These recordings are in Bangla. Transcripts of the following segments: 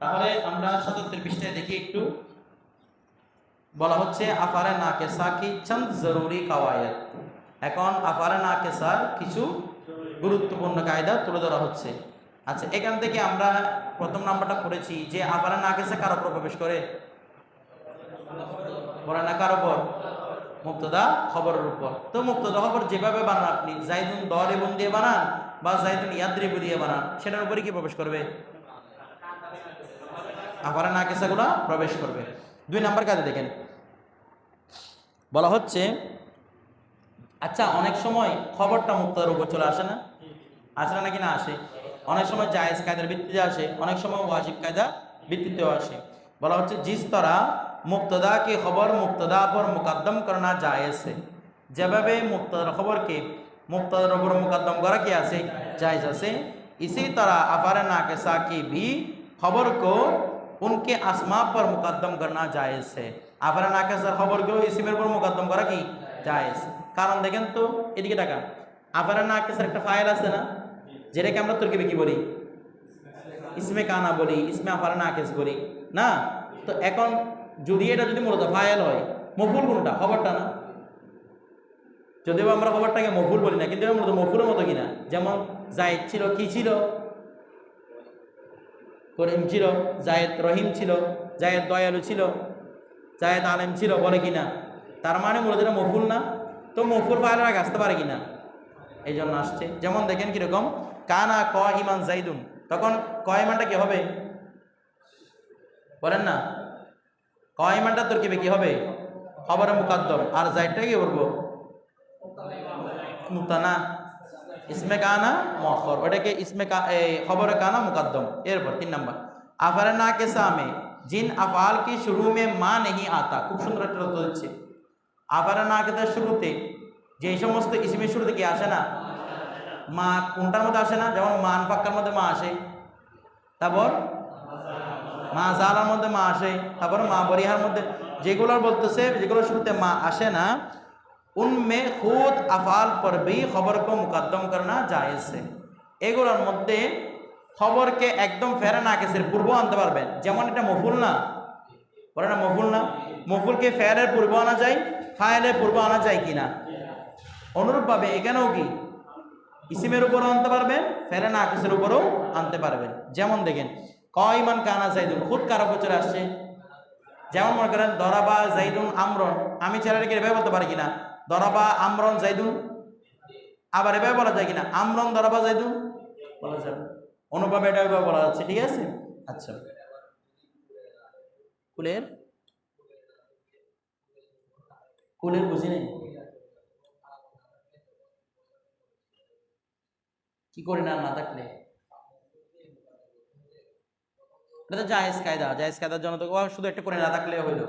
তাহলে আমরা সাতাত্তর পৃষ্ঠায় দেখি একটু। বলা হচ্ছে, আফারে না কেসা কি চন্দ জরুরি কাওয়ায়ত। এখন আফারে না কেসার কিছু গুরুত্বপূর্ণ কায়দা তুলে ধরা হচ্ছে। আচ্ছা এখান থেকে আমরা প্রথম নাম্বারটা পড়েছি যে আফারে না কেসা কার উপর প্রবেশ করে? পড়ে না কার উপর? মুক্তদা খবরের উপর। তো মুক্তদা খবর যেভাবে বানান আপনি, জাইদুন দল এবং দিয়ে বানান বা জাইদুন ইয়াদ্রিবু দিয়ে বানান, সেটার উপরে কি প্রবেশ করবে? আফারে না কেসাগুলো প্রবেশ করবে দুই নাম্বার কাজে দেখেন বলা হচ্ছে আচ্ছা অনেক সময় খবরটা মুক্তার উপর চলে আসে না আসে না নাকি না আসে অনেক সময় জায়েজ কায়দার ভিত্তিতে আসে অনেক সময় ওয়াজিব কায়দা ভিত্তিতেও আসে বলা হচ্ছে জিস তরা মুক্তদা की খবর মুক্তদা पर মুকদ্দম করনা জায়েজ है যেভাবে মুক্তদার খবরকে মুক্তদার উপর মুকদ্দম করা কি আছে জায়েজ আছে इसी तरह अफार नाकसा की भी खबर को उनके असमा पर मुकद्दम करना जायज़ है আফার নাকেসার খবরগুলো ইসিমের উপর মুকদ্দম করা কি জায়েজ কারণ দেখেন তো এদিকে টাকা আফার নাকেসার একটা ফাইল আছে না যেটাকে আমরা তুর্কিবে কি বলি ইসমে কানা বলি ইসমে আফার নাকেস বলি না তো এখন যদি এটা যদি মূলত ফাইল হয় মফুল কোনটা খবরটা না যদিও আমরা খবরটাকে মফুল বলি না কিন্তু এটা মূলত মফুলের মতো কিনা যেমন জায়েদ ছিল কি ছিল করিম ছিল, জায়েদ রহিম ছিল, জায়েদ দয়ালু ছিল, জায়েদ আলেম ছিল, বলে কিনা? তার মানে মূলত এটা মফুল না? তো মফুল ফাইলের আগে আসতে পারে কিনা? এই জন্য আসছে। যেমন দেখেন কীরকম, কানা ক ইমান জাইদুন। তখন ক ইমানটা কি হবে? বলেন না। ক ইমানটা তোর কি কি হবে? খবরে মুকাদ্দম। আর জাইদটা কি বলব? মুতানা ইসমে কানা মখর ওটাকে ইসমে খবর কানা মুকদ্দম। এরপর তিন নম্বর। আফারনা কে সামে জিন আফাল কি শুরু মে মা নেই আতা? খুব সুন্দর একটা রত হচ্ছে আফারনা কে তার শুরুতে? যে সমস্ত ইসমের শুরুতে কি আসে না? মা কোনটার মধ্যে আসে না? যেমন মান পাক্কার মধ্যে মা আসে। তারপর মা জালার মধ্যে মা আসে। তারপর মা বরিহার মধ্যে। যেগুলোর বলতেছে যেগুলোর শুরুতে মা আসে না উনমে খুদ আফাল পর বি খবরকে মুকদ্দম করানো জায়েজ এগুলোর মধ্যে খবরকে একদম ফেরা না কেসের পূর্ব আনতে পারবেন যেমন এটা মফুল না বলে না মফুল না মফুলকে ফেয়ারের পূর্ব আনা যায় ফায়ালের পূর্ব আনা যায় কি না অনুরূপভাবে এখানেও কি ইসিমের উপরও আনতে পারবেন ফেরে না আকিসের উপরও আনতে পারবেন যেমন দেখেন কয়মান কানা জাইদুন খুদ কারও বছরে আসছে যেমন মনে করেন দরাবা জাইদুন আমরন আমি ছেলেটাকে এভাবে বলতে পারি কিনা দরাবা আমরন জাইদুন আবার এভাবে বলা যায় কিনা? আমরন দরাবা জাইদুন বলা যাবে অনুভাবে এটা এভাবে বলা যাচ্ছে, ঠিক আছে? আচ্ছা। কুলের? কুলের বুঝি নেই? কি করি না না থাকলে? এটা তো জায়েজ কায়দা, জায়েজ কায়দার জন্য তো শুধু একটা করে না থাকলে হইল।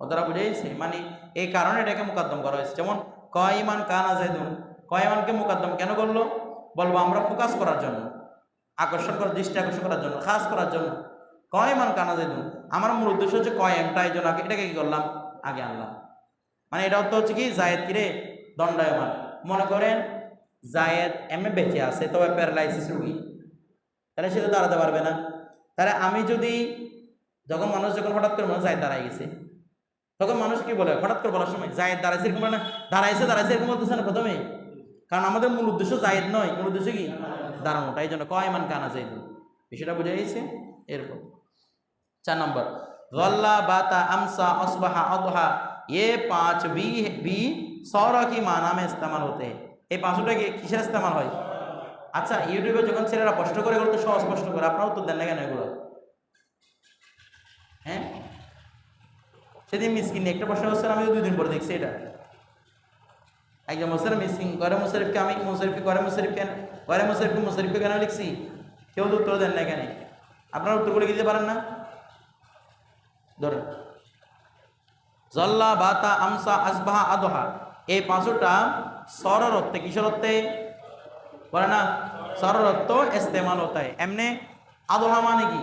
ওরা বুঝেছে মানে এই কারণে এটাকে মোকদ্দম করা হয়েছে। যেমন, কয়মান কানা জাইদুন। কয়মানকে মোকদ্দম কেন করল? বলব আমরা ফোকাস করার জন্য। আকর্ষণ করার, দৃষ্টি আকর্ষণ করার জন্য, খাস করার জন্য। কয়মান কানা জাইদুন। আমার মূল উদ্দেশ্য হচ্ছে কয়েমটা এই জন্য আগে এটাকে কি করলাম? আগে আনলাম। মানে এটা অর্থ হচ্ছে কি? জায়েদ কিরে দণ্ডায়মান। মনে করেন, জায়েদ এমএ বেঁচে আছে, তবে প্যারালাইসিস রুগী। তাহলে সে তো দাঁড়াতে পারবে না। তাহলে আমি যদি, যখন মানুষ যখন হঠাৎ করে মনে হয় দাঁড়ায় গেছে তখন মানুষ কি বলে? হঠাৎ করে বলার সময়, জায়েদ দাঁড়াইছে এরকম না? দাঁড়াইছে দাঁড়াইছে, এরকম বলতেছে না প্রথমে। কারণ আমাদের মূল উদ্দেশ্য জায়েদ নয়, মূল উদ্দেশ্য কি? দাঁড়ানোটা। এই জন্য কয়মান কানা জায়েদ? বিষয়টা বোঝা গেছে? এরকম। চার নম্বর, গল্লা বাতা আমসা অসবাহা অদহা, এ পাঁচ বি বি সর কি মা নামে ইস্তেমাল হতে। এই পাঁচটাকে কিসের ইস্তেমাল হয়? আচ্ছা ইউটিউবে যখন ছেলেরা কষ্ট করে, এগুলো তো সহজ করে। আপনারা উত্তর দেন না কেন এগুলো? হ্যাঁ? সেদিন মিসকিন নিয়ে একটা প্রশ্ন করছেন আমি দুই দিন পরে দেখছি এটা। একজন মুসলিম মিসকিন, ঘরে মুশরিফকে আমি, মুশরিফকে ঘরে মুশরিফ কেন ঘরে মুশরিফকে মুশরিফকে কেন লিখছি? কেউ তো উত্তর দেন না কেন আপনারা উত্তরগুলো দিতে পারেন না? ধরেন। জল্লা বাতা আমসা আসবাহা আদহা। এই পাঁচটা সররত্বে কিশোরত্বে বলে না সররত্ব ইস্তেমাল হতে এমনি আদহা মানে কি?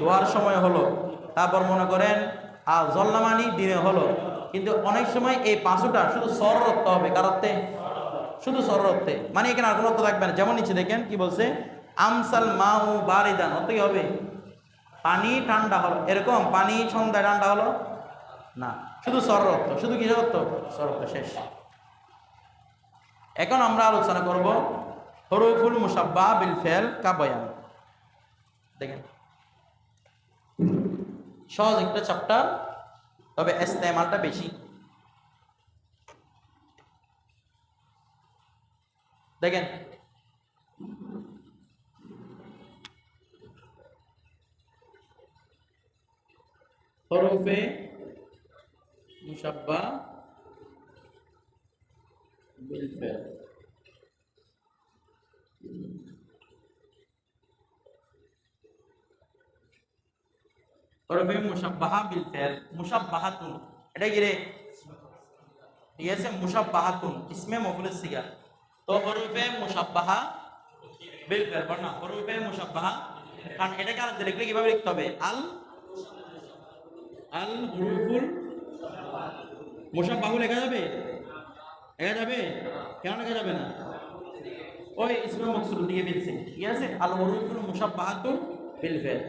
দোয়ার সময় হলো। তারপর মনে করেন আর জল্লামানি দিনে হলো। কিন্তু অনেক সময় এই পাঁচটা শুধু সররত্ব হবে কারত্বে শুধু সররত্বে মানে এখানে আর কোনো অর্থ থাকবে না। যেমন নিচে দেখেন কি বলছে, আমসাল মাউ বারিদান অত কি হবে? পানি ঠান্ডা হলো। এরকম পানি সন্ধ্যায় ঠান্ডা হলো? না। শুধু অর্থ শুধু অর্থ সরল অর্থ শেষ। এখন আমরা আলোচনা করব হরুফুল মুসাব্বা বিল ফেল কা বয়ান দেখেন। সহজ একটা চ্যাপ্টার তবে ইস্তেমালটা বেশি। দেখেন হরফে মুসাব্বা বিল হরফে মুসাব্বাহা বিল ফেল মুসাব্বাহাতুন এটা কি রে ঠিক আছে মুসাব্বাহাতুন ইসমে মফুল সিগা তো হরফে মুসাব্বাহা বিল ফেল পড় না হরফে মুসাব্বাহা কারণ এটাকে আর লিখলে কীভাবে লিখতে হবে আল আল হুরুফুল মুসাব্বাহু লেখা যাবে লেখা যাবে কেন লেখা যাবে না ওই ইসমে মকসুদ দিয়ে ফেলছে ঠিক আছে আল হুরুফুল মুসাব্বাহাতু বিল ফেল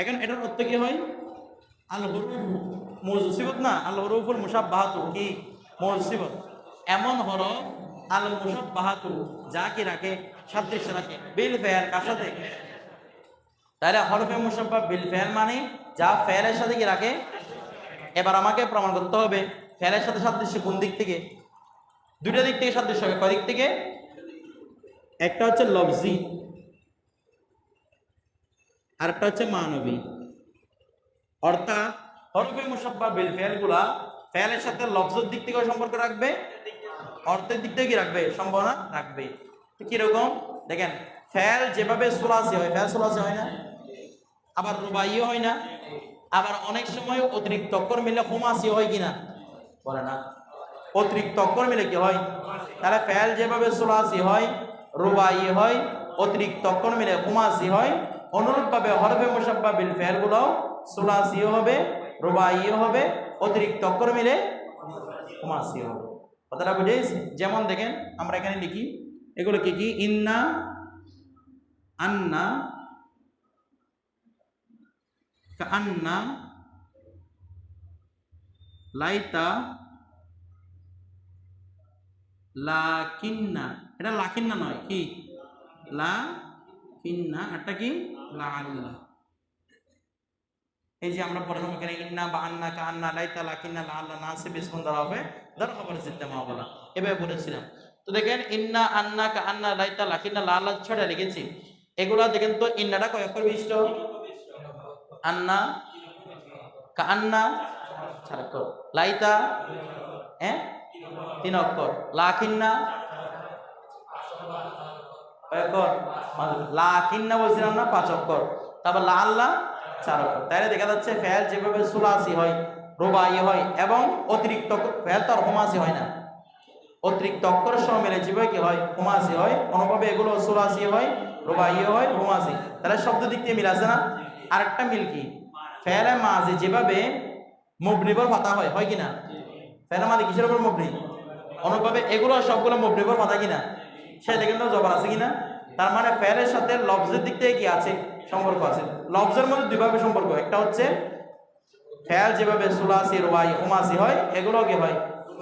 এখন এটার অর্থ কি হয়? আল না? আল হরুফুল মুসাব্বাহাতু। কি? মৌজুসিবত এমন হরফ আল মুসাব্বাহাতু, যা কি রাখে? সাদৃশ্য রাখে। বিল ফেল কার সাথে? তাহলে হরফে মুসাব্বা বিল ফেল মানে যা ফেলের সাথে কি রাখে? এবার আমাকে প্রমাণ করতে হবে, ফেয়ারের সাথে সাদৃশ্য কোন দিক থেকে? দুইটা দিক থেকে সাদৃশ্য হবে। কদিক থেকে? একটা হচ্ছে লফজি। আর একটা হচ্ছে মানবী। অর্থাৎ হরফে মুসাব্বা বিল ফেলগুলা ফেলের সাথে লফজের দিক থেকেও সম্পর্ক রাখবে? অর্থের দিক থেকে কি রাখবে, সম্ভাবনা রাখবে। তো কীরকম? দেখেন, ফেল যেভাবে সোলাসি হয়, ফেল সোলাসি হয় না? আবার রুবাইও হয় না? আবার অনেক সময় অতিরিক্ত অক্ষর মিলে হোমাসি হয় কিনা? বলে না। অতিরিক্ত অক্ষর মিলে কি হয়? তাহলে ফেল যেভাবে সোলাসি হয়, রুবাই হয়, অতিরিক্ত অক্ষর মিলে হোমাসি হয় অনুরূপভাবে হরফে মুসাব্বা বিল ফেলগুলো সোলাসিও হবে, রুবাইও হবে, অতিরিক্ত অক্ষর মিলে হোমাসি হবে। কথাটা বুঝেছি যেমন দেখেন, আমরা এখানে লিখি, এগুলো কি কি? ইন্না, আন্না আন্না লাইতা, লাকিন্না। এটা লাকিন্না নয়, কি? লা কিন্না এটা কি? লা আল্লাহ এই যে আমরা পড়ালাম এখানে ইন্না বা আন্না কা আন্না লাইতা, লাকিন্না লা আল্লাহ না সে বিস্কুন দ্বারা হবে। ধর খবর সিস্টেমা বলা এভাবে বলেছিলাম। তো দেখেন, ইন্না আন্না কা আন্না লাইতা, লাকিন্না লা আল্লাহ ছড়া লিখেছি। এগুলা দেখেন তো, ইন্নাটা কয় অক্ষর বিশিষ্ট? আন্না কা আন্না চার অক্ষর। লাইতা হ্যাঁ? তিন অক্ষর। লাকিন্না কয় অক্ষর? লাকিন্না বলছিলাম না, পাঁচ অক্ষর। তারপর লা আল্লাহ চার অক্ষর। তাহলে দেখা যাচ্ছে ফেল যেভাবে সুলাসি হয়, রোবাই হয় এবং অতিরিক্ত ফেল তো আর হোমাসি হয় না। অতিরিক্ত অক্ষর সহ মিলে যেভাবে কি হয়, হোমাসি হয়। অনুভাবে এগুলো সুলাসি হয়, রোবাই হয়, হোমাসি। তাহলে শব্দ দিক দিয়ে মিল আছে না? আরেকটা মিল কি? ফেলে মাঝে যেভাবে মুবনিবর পাতা হয় হয় কিনা ফেলে মাঝে কিসের উপর মুবনি অনুভাবে এগুলো সবগুলো মুবনিবর পাতা কিনা সে দেখেন তো জবর আছে কিনা? তার মানে ফেলের সাথে লফজের দিক থেকে কি আছে? সম্পর্ক আছে। লফজের মধ্যে দুইভাবে সম্পর্ক। একটা হচ্ছে ফেল যেভাবে সুলাসি, রোয়াই, হোমাসি হয় এগুলো কি হয়?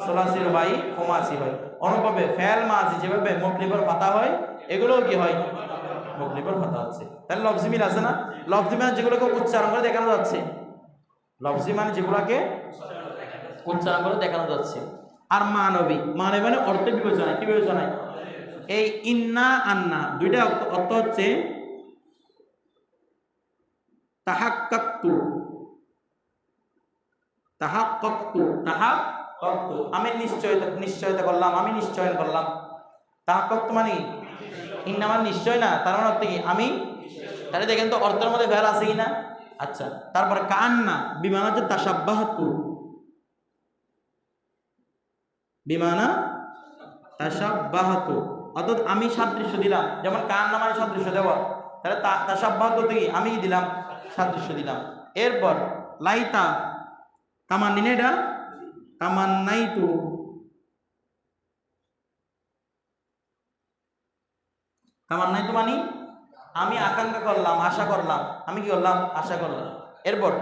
সুলাসি, রোয়াই, হোমাসি হয়। অনুভাবে ফেল মাঝি যেভাবে মুবনিবর পাতা হয়, এগুলোও কি হয়? মুবনিবর পাতা হচ্ছে। তাহলে লফজি মিল আছে না? লফজি মানে যেগুলোকে উচ্চারণ করে দেখানো যাচ্ছে। লফজি মানে যেগুলোকে উচ্চারণ করে দেখানো যাচ্ছে। আর মানবী। মানবী মানে অর্থ বিবেচনায়। কি বিবেচনায়? এই ইন্না আন্না, দুইটা অর্থ- হচ্ছে তাহাক্কাক্তু। তাহাক্কাক্তু। তাহাক্কাক্তু। আমি নিশ্চয়তা নিশ্চয়তা করলাম, আমি নিশ্চয়ন করলাম। তাহাক্কাক্তু মানে ইন্না মানে নিশ্চয় না, তার মানে অর্থ কি, আমি তাহলে দেখেন তো অর্থের মধ্যে ভের আছে কিনা? আচ্ছা তারপরে কান্না, বিমান হচ্ছে তাসাব্বাহাতু। বিমানা তাসাব্বাহাতু। অর্থাৎ আমি সাদৃশ্য দিলাম, যেমন কার নামায় সাদৃশ্য দেওয়া তাহলে তা তাসাব্বাহ করতে কি? আমি দিলাম, সাদৃশ্য দিলাম। এরপর, লাইতা কামান তামান্নিনে এটা তামান্নাইতু। তামান্নাইতু মানে? আমি আকাঙ্ক্ষা করলাম, আশা করলাম। আমি কি করলাম? আশা করলাম। এরপর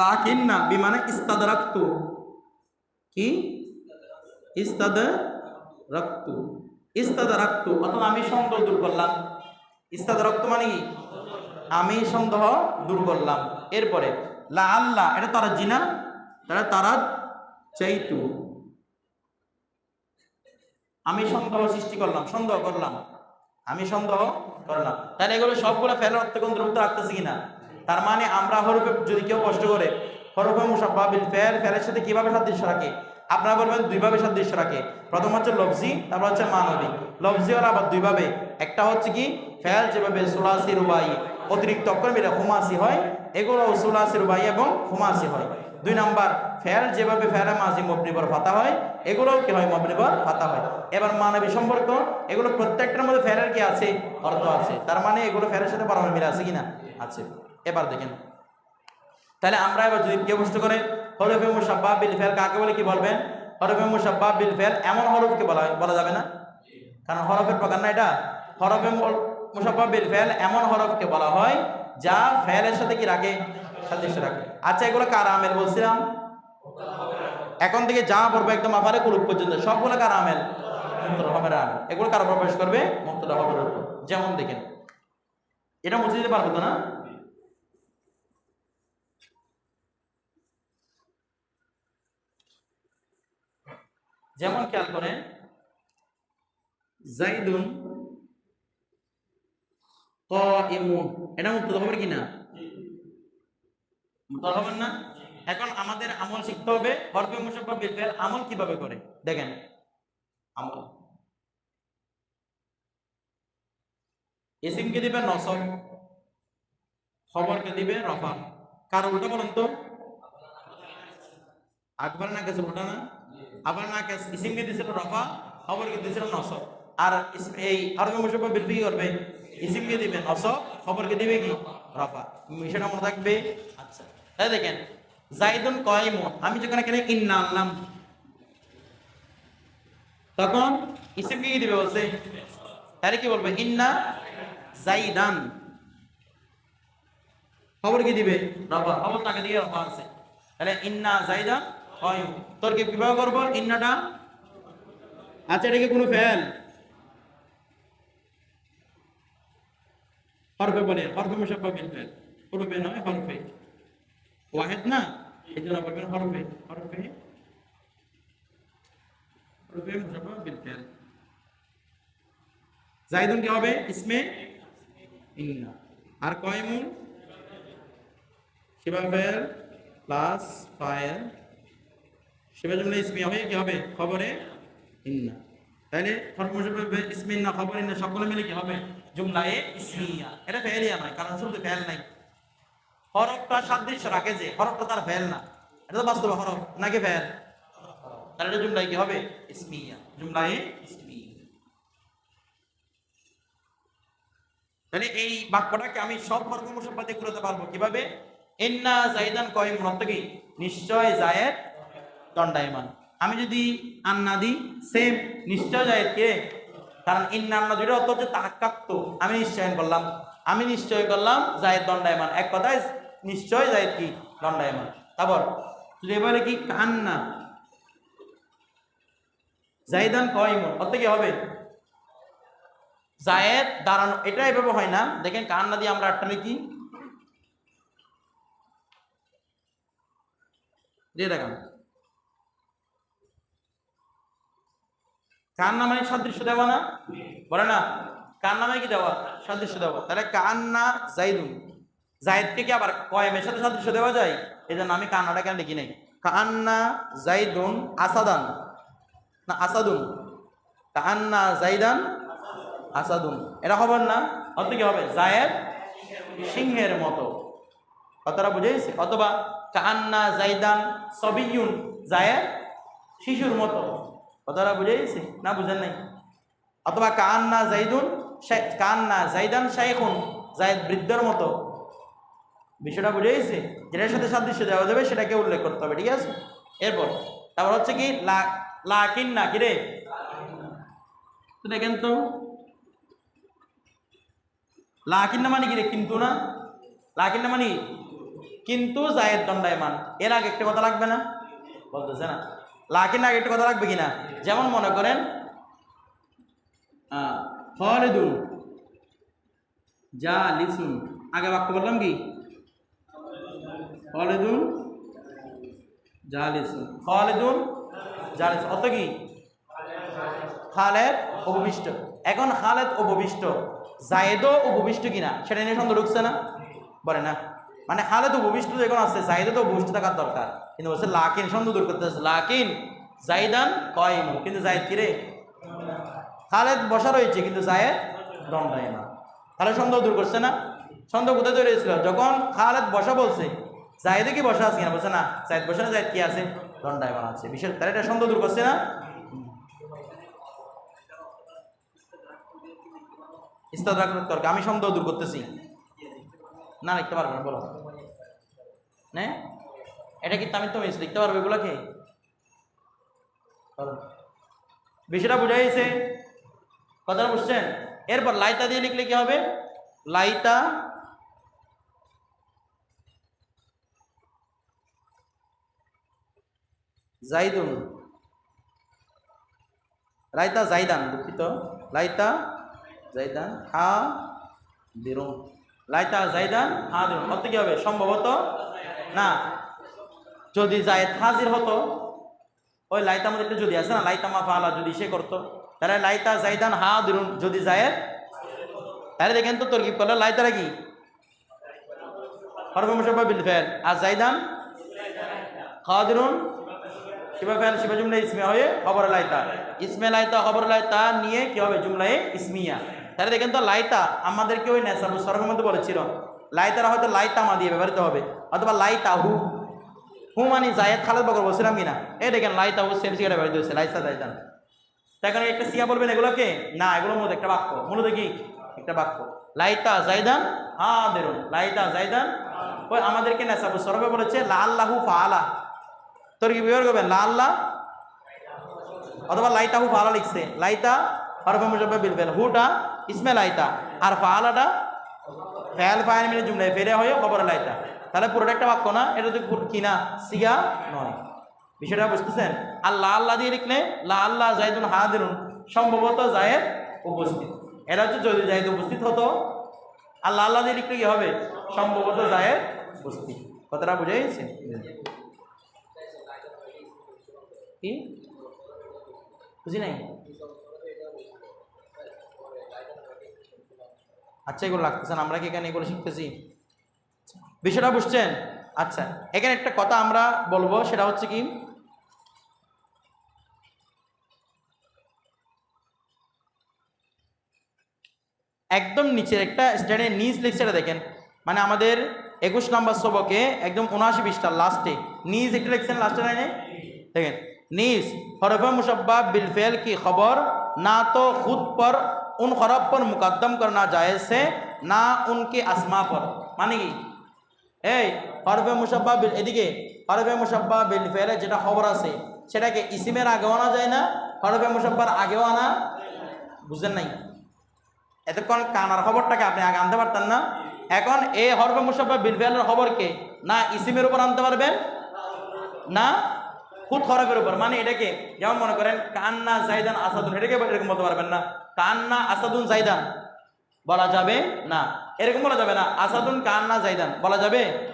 লাকিন না বিমানে ইস্তাদ রাখতু কি? ইস্তাদ রাখতু ইস্তাদ রক্ত অর্থাৎ আমি সন্দেহ দূর করলাম। ইস্তাদ রক্ত মানে কি? আমি সন্দেহ দূর করলাম। এরপরে, লা আল্লাহ এটা তারা জিনা, তারা তারা চাইতু। আমি সন্দেহ সৃষ্টি করলাম, সন্দেহ করলাম। আমি সন্দেহ করলাম। তাহলে এগুলো সবগুলো ফেলের অর্থ অন্তর্ভুক্ত রাখতেছি কিনা? তার মানে আমরা হরফে যদি কেউ কষ্ট করে, হরফে মুসাব্বাবিল ফেল ফেলের সাথে কীভাবে সাদৃশ্য রাখে? আপনারা বলবেন দুইভাবে সাদৃশ্য রাখে প্রথম হচ্ছে লফজি, তারপর হচ্ছে মানবী। লফজি হলো আবার দুইভাবে। একটা হচ্ছে কি? ফেল, যেভাবে সুলাসি, রুবাই অতিরিক্ত অক্ষর মিলে হুমাসি হয় এগুলো সুলাসি, রুবাই এবং হুমাসি হয়। দুই নাম্বার, ফেল, যেভাবে ফেলে মাঝি মবনিবর ফাতা হয়, এগুলোও কি হয়? মবনিবর ফাতা হয়। এবার মানবী সম্পর্ক, এগুলো প্রত্যেকটার মধ্যে ফেলের কি আছে? অর্থ আছে। তার মানে এগুলো ফেলের সাথে পরামর্শ মিলে আছে কিনা? আছে। এবার দেখেন। তাহলে আমরা এবার যদি কেউ প্রশ্ন করে হরফে মুসাব্বা বিল ফেল কাকে বলে কি বলবেন? হরফে মুসাব্বা বিল ফেল এমন হরফকে বলা বলা যাবে না? কারণ হরফের প্রকার না এটা? হরফে মুসাব্বা বিল ফেল এমন হরফকে বলা হয় যা ফেলের সাথে কি রাখে? সাদৃশ্য রাখে। আচ্ছা এগুলো কার আমেল বলছিলাম? এখন থেকে যা পড়বে একদম আফারে কুলুপ পর্যন্ত, সবগুলো কার আমেল? আমেল। এগুলো কারা প্রবেশ করবে? মুক্তর হবের উপর। যেমন দেখেন। এটা মুছে দিতে পারব তো না? যেমন খেয়াল করেন জাইদুন ইমুন এটা মুক্ত হবে কি না মুক্ত না? এখন আমাদের আমল শিখতে হবে হরফে মুসাফা আমল কীভাবে করে? দেখেন। আমল। ইসিমকে দিবে নসব খবরকে দিবে রফা। কার উল্টা বলুন তো? আকবর না গেছে উল্টা না? আবার না ইসিমকে দিয়েছিল রফা, খবরকে দিয়েছিল নসব আর এই আরবি মুসাফা বিলফি কি করবে, ইসিমকে দিবে নসব খবরকে দিবে কি? রফা। সেটা মনে থাকবে? আচ্ছা। তাই দেখেন, জাইদুন কয়মুন আমি যখন এখানে ইন্না আনলাম। তখন ইসিম কি দিবে বলছে? তাহলে কি বলবে? ইন্না জাইদান। খবর কি দিবে? রফা। খবর তাকে দিয়ে রফা আছে তাহলে ইন্না জাইদান কয়ম তোর কি বিবাহ করব? ইন্নাটা? আচ্ছা এটা কি কোনো ফেল হরফে বলে, হরফে মুসাফা বিল ফেল হরফে নয় হরফে। ওয়াহেদ না? এই জন্য বলবেন হরফে। হরফে? জাইদুন কি হবে? ইসমে? ইন্না। আর কয়মুন শিবা ফেল, প্লাস ফাইল। জুমলা হবে খবরে খবর, ইন্না সবগুলো মিলে হবে? ইসমিয়া। এটা নয়, কারণ নাই। সাদৃশ্য রাখে যে তার না। এটা তো বাস্তব এটা কি হবে? এই বাক্যটাকে আমি সব মুসাফাতে করতে পারব। কীভাবে? জাইদান নিশ্চয় জায়েদ দণ্ডায়মান। আমি যদি আন্না দিই সেম নিশ্চয় যায় কে? কারণ ইন্না আন্না দুইটা অর্থ হচ্ছে তাহাক্কাক্ত। আমি নিশ্চয়ন করলাম। আমি নিশ্চয় করলাম, জায়েদ দণ্ডায়মান। এক কথায়, নিশ্চয় জায়েদ কি? দণ্ডায়মান। তারপর, যদি এবারে কি কান্না? জাইদান কয়মন? অর্থ কি হবে? জায়েদ দাঁড়ানো, এটা এভাবে হয় না। দেখেন, কান্না দিয়ে আমরা আটটা লিখি। দিয়ে দেখান। কান্না মানে সাদৃশ্য দেওয়া না? বলে না। কান্না মানে কি দেওয়া? সাদৃশ্য দেওয়া। তাহলে কান্না জাইদুন জায়দকে কি আবার কয়েমের সাথে সাদৃশ্য দেওয়া যায়? এই জন্য আমি কান্নাটা কেন লিখি নাই? কান্না জাইদুন আসাদান। না, আসাদুন। কান্না জাইদান আসাদুন। এটা খবর না? অর্থ কি হবে? জায়েদ সিংহের মতো। কথাটা বুঝেছে অথবা কান্না জাইদান সবিউন জায়েদ শিশুর মতো। কথাটা বুঝেছে না বুঝেন নাই? অথবা কান্না জাইদুন শে- কান্না জাইদান শাইখুন জায়েদ বৃদ্ধর মতো। বিষয়টা বুঝে গেছে? যেটার সাথে সাদৃশ্য দেওয়া যাবে সেটাকে উল্লেখ করতে হবে, ঠিক আছে? এরপর, তারপর হচ্ছে কি লাকিন না, কি রে? তো দেখেন তো। লাকিন না মানে কি রে? কিন্তু না? লাকিন না মানে কিন্তু জায়েদ দণ্ডায়মান। এর আগে একটা কথা লাগবে না? বলতেছে না। লাকিন আগে একটা কথা লাগবে কিনা? যেমন মনে করেন খালিদুন যা লিসুন আগে বাক্য বললাম কি? খালিদুন জালিসুন। খালিদুন জালিস অত কি? খালেদ উপবিষ্ট। এখন খালেদ উপবিষ্ট। জায়েদও উপবিষ্ট কিনা? সেটা নিয়ে সন্দেহ ঢুকছে না? বলে না। মানে খালেদ উপবিষ্ট যখন আছে জায়েদও তো ভবিষ্যৎ থাকার দরকার। কিন্তু বলছে লাকিন সন্দেহ দূর করতে লাকিন, জাইদান, কয়মু। কিন্তু জায়েদ কিরে? খালেদ বসা রয়েছে, কিন্তু জায়েদ দণ্ডায় না। তাহলে সন্দেহ দূর করছে না? সন্দেহ কোথায় তৈরি হয়েছিল? যখন খালেদ বসা বলছে জায়েদে কি বসা আছে কিনা? বলছে না জায়েদ বসে না জায়েদ কি আছে? দণ্ডায়মান আছে বিশেষ তাহলে এটা সন্দেহ দূর করছে না? ইস্তাদা করতে আমি সন্দেহ দূর করতেছি। না, লিখতে পারবে না, বলো। না? এটা কি তামিল তুমি লিখতে পারবে এগুলাকে। বিষয়টা বুঝা গেছে কথাটা বুঝছেন? এরপর লাইতা দিয়ে লিখলে কি হবে? লাইতা জাইদুন। লাইতা জাইদান, দুঃখিত। লাইতা জাইদান, হা দিরুন। লাইতা জাইদান, হা দিরুন। অর্থ কি হবে? সম্ভবত না, যদি জায়েদ হাজির হতো, ওই লাইতা একটা যদি আছে না, লাইতা মা ফালা যদি সে করতো, তাহলে লাইতা জাইদান হা দিরুন যদি জায়েদ, তাহলে দেখেন তো তরকিব করলে, লাইতারা কি? ফেল, আর জাইদান শিবা হয়ে খবর লাইতা। লাইতা, খবর লাইতা নিয়ে কি হবে জুমলায় ইসমিয়া? তাহলে দেখেন তো লাইতা আমাদেরকে ওই নেশাবু সরফের মধ্যে বলেছিল। লাইতারা হয়তো লাইতা মা দিয়ে ব্যবহৃত হবে, অথবা লাইতা হু। মানে জায়েদ খালেদ বকর, বলছিলাম কিনা? এই দেখেন লাইতা হু সেম সিগারে ব্যবহৃত হয়েছে লাইসা জাইদান তো। এখন একটা সিয়া বলবেন এগুলোকে না, এগুলোর মধ্যে একটা বাক্য, মূলত কি? একটা বাক্য। লাইতা জাইদান হা দেরুন লাইতা জাইদান ওই আমাদেরকে নেশাবু সরফে বলেছে, লা আল্লাহু ফাআলা। তোর কি বিবর করবেন? লা আল্লাহ। অথবা লাইতা হু ফাআলা লিখছে লাইতা হরফে মুজাব্বা বিল ফেল হুটা ইসমে লাইতা আর ফাআলাটা ফেল ফাইল মিলে জুমলায় ফেরে হয়ে খবর লাইতা তাহলে পুরোটা একটা বাক্য না? এটা তো কিনা, সিগা নয়। বিষয়টা বুঝতেছেন? আর লা আল্লাহ দিয়ে লিখলে, লা আল্লাহ জাইদুন হাদিরুন, সম্ভবত জায়েদ উপস্থিত। এটা হচ্ছে যদি জায়েদ উপস্থিত হতো, আর লা আল্লাহ দিয়ে লিখলে কি হবে? সম্ভবত জায়েদ উপস্থিত। কথাটা বুঝে গেছে কি? বুঝি নাই? আচ্ছা এগুলো লাগতেছে না, আমরা কি এখানে এগুলো শিখতেছি? বিষয়টা বুঝছেন? আচ্ছা এখানে একটা কথা আমরা বলব, সেটা হচ্ছে কি? একদম নিচের একটা স্ট্যান্ডের নিচ লেকচারটা দেখেন মানে আমাদের একুশ নম্বর সবকে একদম উনআশি বিশটা লাস্টে নিজ একটা লেকচার লাস্টে দেখেন, নিজ, হরফে মুসাব্বা বিলফেল কি খবর? ना तो खुद पर उन खरब पर मुकदम करना जायज़ से ना उनके असमा पर মানে কি এই হরফে মুসাব্বা বিল এদিকে হরফে মুসাব্বা বিল ফেলে যেটা খবর আছে সেটাকে ইসিমের আগেও আনা যায় না হরফে মুসাব্বার আগেও আনা বুঝলেন নাই এতক্ষণ কানার খবরটাকে আপনি আগে আনতে পারতেন না এখন এই হরফে মুসাব্বা বিল ফেলের খবরকে না ইসিমের উপর আনতে পারবেন না খুদ খরফের উপর। মানে এটাকে যেমন মনে করেন, কান্না জাইদান আসাদুন, এটাকে এরকম বলতে পারবেন না। কান্না, আসাদুন জাইদান বলা যাবে না। এরকম বলা যাবে না। আসাদুন, কান্না জাইদান বলা যাবে?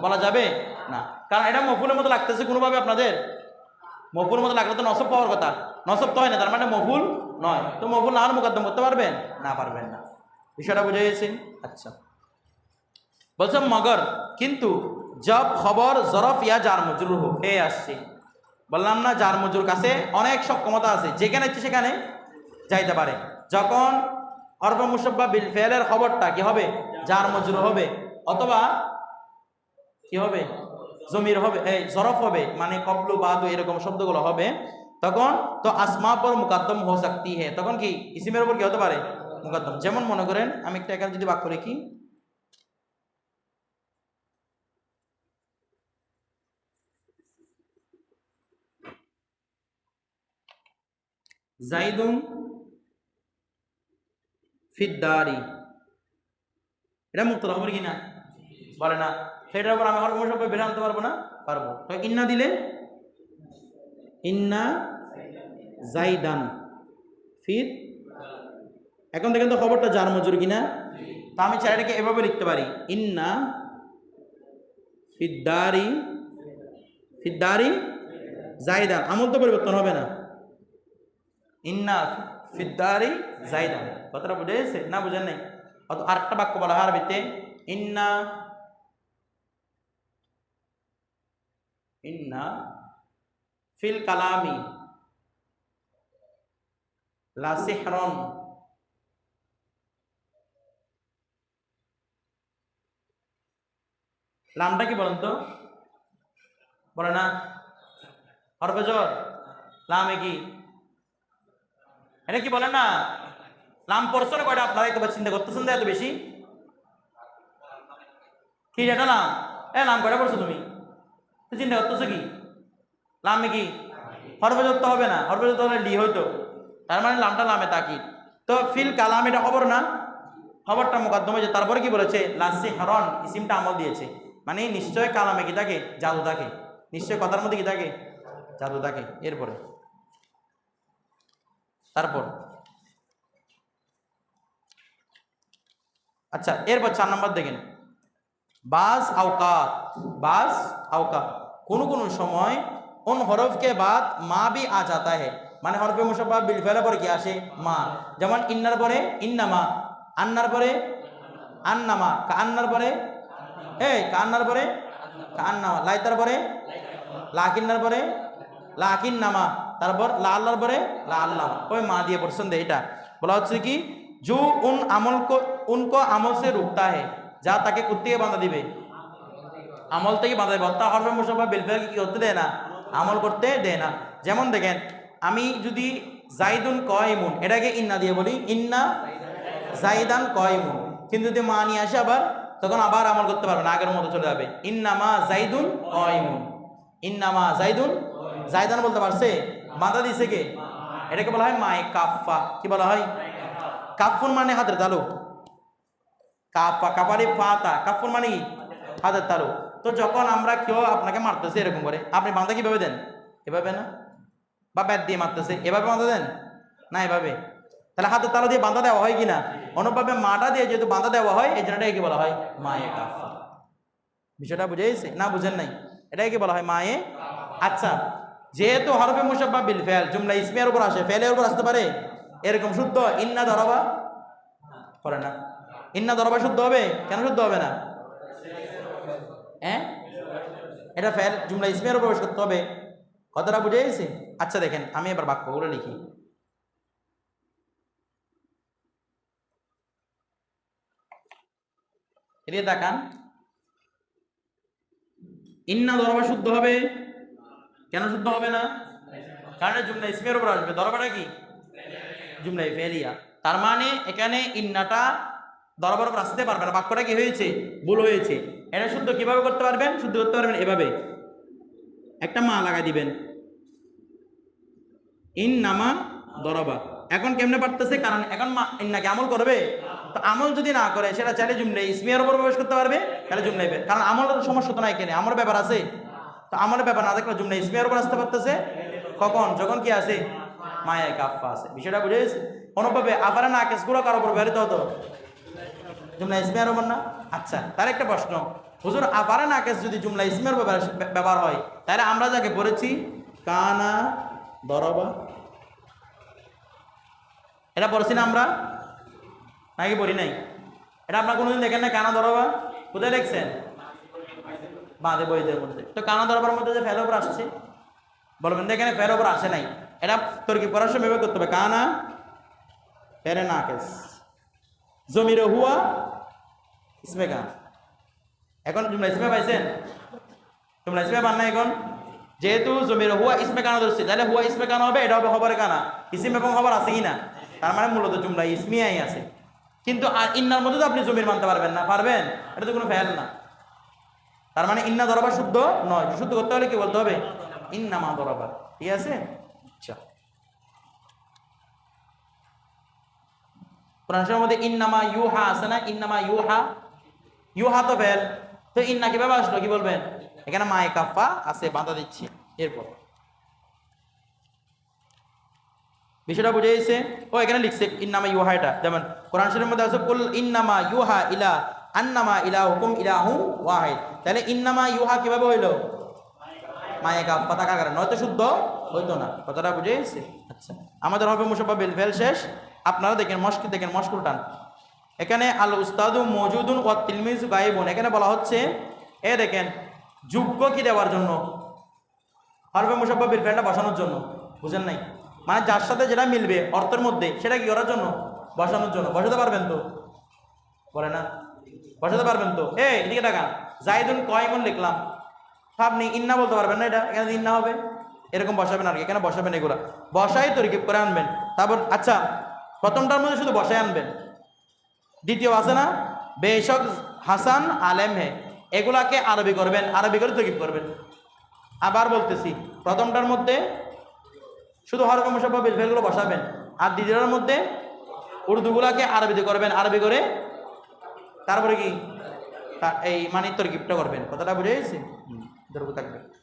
বলা যাবে না। কারণ এটা মফুলের মতো লাগতেছে কোনোভাবে আপনাদের? মফুল মতো লাগলে তো নসব পাওয়ার কথা। নসব তো হয় না, তার মানে মফুল নয়। তো মফুল না হলে মুকদ্দম করতে পারবেন? না পারবেন না। বিষয়টা বুঝে গেছেন? আচ্ছা। বলছে মগর। কিন্তু জব খবর জরফ ইয়া জার মজুর হোক হে আসছে। বললাম না জার মজুর কাছে অনেক সক্ষমতা আছে, যেখানে ইচ্ছে সেখানে যাইতে পারে। যখন অর্ব মুসব্বা বিল ফেলের খবরটা কি হবে? জার মজুর হবে, অথবা কি হবে? জমির হবে, এই জরফ হবে মানে কবলু, বাদু এরকম শব্দগুলো হবে, তখন তো আসমা পর মুকাদ্দম হো সাকতি হে। তখন কি ইসিমের উপর কি হতে পারে? মুকাদ্দম। যেমন মনে করেন, আমি একটা এখানে যদি বাক্য রেখি জাইদুন ফিদ্দারি। এটা মুক্ত হবে কি না? বলে না। সেটার উপর আমি হরফ মুসাব্বা বের আনতে পারব না? পারব। ইন্না দিলে? ইন্না জাইদান ফির এখন দেখেন তো খবরটা যার মজুর কিনা? তা আমি চারিটাকে এভাবে লিখতে পারি। ইন্না ফিদ্দারি ফিদ্দারি জাইদান। আমল তো পরিবর্তন হবে না। ইন্না ফিদ্দারি জাইদান কথাটা বুঝে গেছে না বুঝেন নাই অত আরেকটা বাক্য বলা হয় আরবিতে ইন্না ইন্না ফিল কালামি লা সিহরন লামটা কি বলেন তো বলে না হরফেজর লামে কি এটা কি বলেন না? লাম পড়ছো না কয়টা? আপনারা একবার চিন্তা করতেছেন এত বেশি। কি এটা লাম এ লাম কয়টা পড়ছো তুমি? চিন্তা করতেছো কি? লামে কি? হরফেজর তো হবে না। হরফেজর তো হলে লি হইতো। তার মানে লামটা লামে তাকি তো ফিল কালাম এটা খবর না? খবরটা মোকদ্দম হয়েছে তারপরে কি বলেছে? লাসি হরন ইসিমটা আমল দিয়েছে। মানে নিশ্চয় কালামে কি থাকে? জাদু থাকে। নিশ্চয় কথার মধ্যে কি থাকে? জাদু থাকে। এরপরে। তারপর? আচ্ছা এরপর চার নম্বর দেখেন। বাস আওকা বাস আওকা কোনো কোনো সময় কোন হরফকে বাদ মা বি আ যাতা হে। মানে হরফে মুসাফা বিল ফেলা পরে কি আসে? মা। যেমন ইন্নার পরে ইন্নামা, আন্নার পরে আন্নামা কান্নার পরে এই কান্নার পরে কান্নামা লাইতার পরে লাকিন্নার পরে লাকিন্নামা। তারপর লা আল্লাহর পরে লা আল্লাহ। ওই মা দিয়ে পড়ছেন এটা। বলা হচ্ছে কি, জু উন আমল কো আমল সে রুকতা হে, যা তাকে কুত্তিকে বাঁধা দিবে। আমল থেকে বাঁধা দেবে। অর্থাৎ হরফে মুসাফা বিলফেল কি করতে দেয় না? আমল করতে দেয় না। যেমন দেখেন, আমি যদি জাইদুন কয়মুন, এটাকে ইন্না দিয়ে বলি, ইন্না জাইদান কয়মুন। কিন্তু যদি মা নিয়ে আসে আবার, তখন আবার আমল করতে পারবে না, আগের মতো চলে যাবে। ইন্নামা জাইদুন কয়মুন। ইন্নামা জাইদুন, জাইদান বলতে পারছে? বাঁধা দিছে কে? এটাকে বলা হয় মায়ে কাফা কি বলা হয়? কাফুন মানে হাতের তালু। কাফা, কাফারে ফাতা। কাফুন মানে কি? হাতের তালু। তো যখন আমরা কেউ আপনাকে মারতেছে এরকম করে, আপনি বাঁধা কীভাবে দেন? এভাবে না? বা ব্যাট দিয়ে মারতেছে, এভাবে বাঁধা দেন? না, এভাবে। তাহলে হাতের তালু দিয়ে বাঁধা দেওয়া হয় কি না? অনুভাবে মাটা দিয়ে যেহেতু বাঁধা দেওয়া হয়, এই জন্য কি বলা হয়? মায়ে কাফা বিষয়টা বুঝে না, বুঝেন নাই। এটাই কি বলা হয়? মায়ে? আচ্ছা যেহেতু হরফে মুসাব্বা বিল ফেল, জুমলা ইসমিয়ার উপর আসে, ফেলের উপর আসতে পারে। এরকম শুদ্ধ, ইন্না ধরবা করে না। ইন্না ধরবা শুদ্ধ হবে? কেন শুদ্ধ হবে না? হ্যাঁ এটা ফেল, জুমলা ইসমিয়ার উপর প্রবেশ করতে হবে। কথাটা বুঝে গেছে? আচ্ছা দেখেন, আমি এবার বাক্যগুলো লিখি। এদিকে তাকান। ইন্না দরবা শুদ্ধ হবে? কেন শুদ্ধ হবে না? কারণ জুমলা ইসমের উপর আসবে। দরবাটা কি? জুমলা ফেলিয়া। তার মানে এখানে ইন্নাটা দরবার উপর আসতে পারবে না। বাক্যটা কি হয়েছে? ভুল হয়েছে। এটা শুদ্ধ কীভাবে করতে পারবেন? শুদ্ধ করতে পারবেন এভাবে। একটা মা লাগাই দিবেন। ইন নামা দরবা। এখন কেমনে পারতেছে? কারণ এখন মা ইন্নাকে আমল করবে। তো আমল যদি না করে, সেটা চাইলে জুমলে ইসমিয়ার উপর প্রবেশ করতে পারবে। তাহলে জুমলাইবে কারণ আমলের সমস্যা তো নাই কেন আমার ব্যাপার আছে। তো আমার ব্যাপার না দেখলে জুমলা ইসমিয়ার উপর আসতে পারতেছে? কখন? যখন কি আছে মায়া কাফা আছে বিষয়টা বুঝে গেছে? কোনোভাবে আবার না কেসগুলো কারও উপর ব্যবহৃত হতো? জুমলা ইসমিয়ার উপর না? আচ্ছা তার একটা প্রশ্ন। হুজুর আবার না, কেস যদি জুমলা ইসমিয়ার উপর ব্যবহার- ব্যবহার হয়, তাহলে আমরা যাকে পড়েছি? কানা, দরবা। এটা পড়ছি না আমরা? নাকি পড়ি নাই? এটা আপনার কোনোদিন দেখেন না কানা, দরবা? কোথায় দেখছেন? বাঁধে বইদের মধ্যে। তো কানা দরবার মধ্যে যে ওপর আসছে, বলবেন এখানে ফের ওপর আসে নাই। এটা তোর কি সময় এভাবে করতে হবে? কানা ফেরে না কেস জমির হুয়া ইসমে কান এখন তোমরা ইসমে পাইছেন? তোমরা ইসমে পান না এখন? যেহেতু জমির হুয়া ইসমে কানা ধরছে, তাহলে হুয়া ইসমে কানা হবে, এটা হবে খবরে কানা। ইসিম এবং খবর আছে কি না? তার মানে মূলত জুমলা ইসমিয়াই আছে। কিন্তু আর ইন্নার মধ্যে তো আপনি জমির মানতে পারবেন না, পারবেন? এটা তো কোনো ফেল না। তার মানে ইন্না দরবার শুদ্ধ নয়। শুদ্ধ করতে হলে কি বলতে হবে? ইন্না মা দরবার। ঠিক আছে? আচ্ছা। কোরআন শরীফের মধ্যে ইন্নামা ইউহা আছে না? ইন্নামা ইউহা। ইউহা তো ফেল। তো ইন্না কীভাবে আসলো? কি বলবেন? এখানে মায়ে কাফা আছে বাঁধা দিচ্ছি। এরপর। বিষয়টা বুঝে গেছে? ও এখানে লিখছে ইন্নামা ইউহা এটা। যেমন কোরআন শরীফের মধ্যে আছে কুল ইন্নামা ইউহা ইলা আন্নামা ইলা হুকুম ইলাহু ওয়াহিদ। তাহলে ইন্নামা ইউহা কীভাবে হইল? মায়ে কাফা থাকার কারণে নয়তো শুদ্ধ হইতো না। কথাটা বুঝে গেছে? আচ্ছা। আমাদের হবে মুসব্বা বিল ফেল শেষ। আপনারা দেখেন মস্কিল দেখেন মস্কুল টান এখানে আল উস্তাদু মজুদুন ও তিলমিজ গাইবুন এখানে বলা হচ্ছে, এ দেখেন, যোগ্য কি দেওয়ার জন্য? হরফে মুসাব্বা বিল ফেলটা বসানোর জন্য। বুঝেন নাই? মানে যার সাথে যেটা মিলবে অর্থের মধ্যে, সেটা কি করার জন্য? বসানোর জন্য। বসাতে পারবেন তো? বলে না? বসাতে পারবেন তো? এ এদিকে টাকা জাইদুন কয়মন লিখলাম? আপনি ইন্না বলতে পারবেন না এটা? এখানে ইন্না হবে? এরকম বসাবেন আর কি, এখানে বসাবেন এগুলা। বসাই তরিকিব করে আনবেন। তারপর আচ্ছা প্রথমটার মধ্যে শুধু বসাই আনবেন। দ্বিতীয় আছে না? বেশক হাসান আলেম হে, এগুলাকে আরবি করবেন, আরবি করে তরিকিব করবেন। আবার বলতেছি, প্রথমটার মধ্যে শুধু হরকম সব বিলফেলগুলো বসাবেন। আর দ্বিতীয়টার মধ্যে উর্দুগুলাকে আরবিতে করবেন, আরবি করে তারপরে কি? তা- এই তোর গিফটটা করবেন। কথাটা বুঝে গেছি? হুম, এতটুকু থাকবে